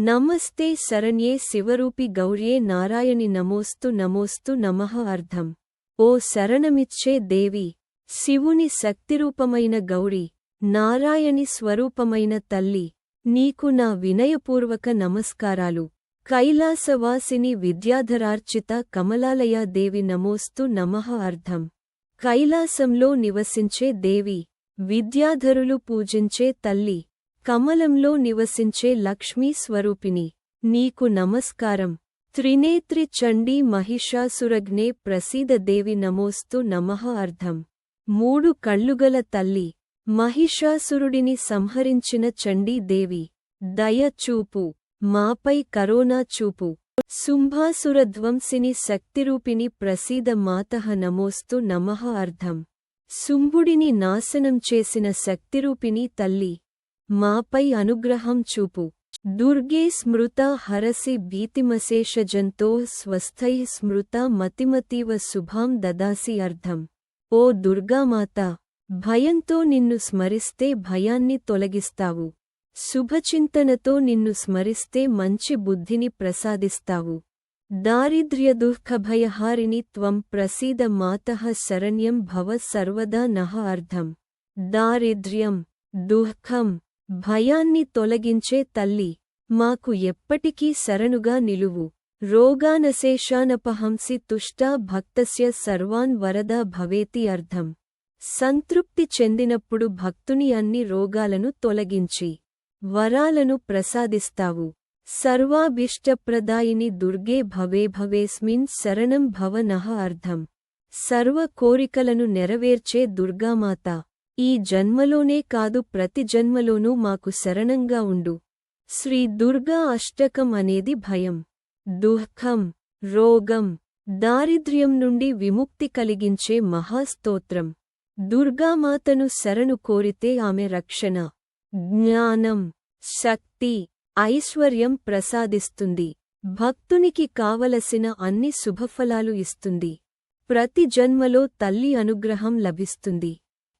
నమస్తే శరణ్యే శివరూపి గౌర్యే నారాయణి నమోస్తు నమోస్తు నమః అర్థం ఓ శరణమిచ్చే దేవి శివుని శక్తిరూపమైన గౌరీ నారాయణి స్వరూపమైన తల్లి నీకు నా వినయపూర్వక నమస్కారాలు. కైలాసవాసిని విద్యాధరార్చిత కమలాలయ దేవి నమోస్తు నమః అర్థం కైలాసంలో నివసించే దేవి విద్యాధరులు పూజించే తల్లి కమలంలో నివసించే లక్ష్మీ స్వరూపిణి. నీకు నమస్కారం. త్రినేత్రి చండీ మహిషాసురగ్నే ప్రసీద దేవి నమోస్తు నమః అర్థం మూడు కళ్ళుగల తల్లి. మహిషాసురుడిని సంహరించిన చండీ దేవి. దయ చూపు. మాపై కరోనా చూపు. శుంభాసురధ్వంసిని శక్తిరూపిణి ప్రసీద మాతః నమోస్తు నమః అర్థం శుంభుడిని నాశనం చేసిన శక్తిరూపిణి తల్లి. మాపై అనుగ్రహం చూపు. దుర్గే స్మృత హరసి భీతిమశేషజంతో స్వస్థై స్మృత మతిమతీవ శుభాం దదాసి అర్థం. ఓ దుర్గామాత భయంతో నిన్ను స్మరిస్తే భయాన్ని తొలగిస్తావు. శుభచింతనతో నిన్ను స్మరిస్తే మంచి బుద్ధిని ప్రసాదిస్తావు. దారిద్ర్యదుఃఖభయహారిణి త్వం ప్రసీద మాతః శరణ్యం భవ సర్వదా నః అర్థం. దారిద్ర్యం దుఃఖం భయాన్ని తొలగించే తల్లి మాకు ఎప్పటికీ శరణుగా నిలువు. రోగానశేషానపహంసి తుష్టా భక్తస్య సర్వాన్ వరద భవేతి అర్థం సంతృప్తి చెందినప్పుడు భక్తుని అన్ని రోగాలను తొలగించి వరాలను ప్రసాదిస్తావు. సర్వాభిష్టప్రదాయిని దుర్గే భవే భవేస్మిన్ శరణం భవ అర్థం సర్వ కోరికలను నెరవేర్చే దుర్గామాత. ఈ జన్మలోనే కాదు ప్రతి జన్మలోనూ మాకు శరణంగా ఉండు. శ్రీ దుర్గా అష్టకం అనేది భయం దుఃఖం రోగం దారిద్ర్యం నుండి విముక్తి కలిగించే మహాస్తోత్రం. దుర్గామాతను శరణు కోరితే ఆమె రక్షణ జ్ఞానం శక్తి ఐశ్వర్యం ప్రసాదిస్తుంది. భక్తునికి కావలసిన అన్ని శుభఫలాలు ఇస్తుంది. ప్రతి జన్మలో తల్లి అనుగ్రహం లభిస్తుంది.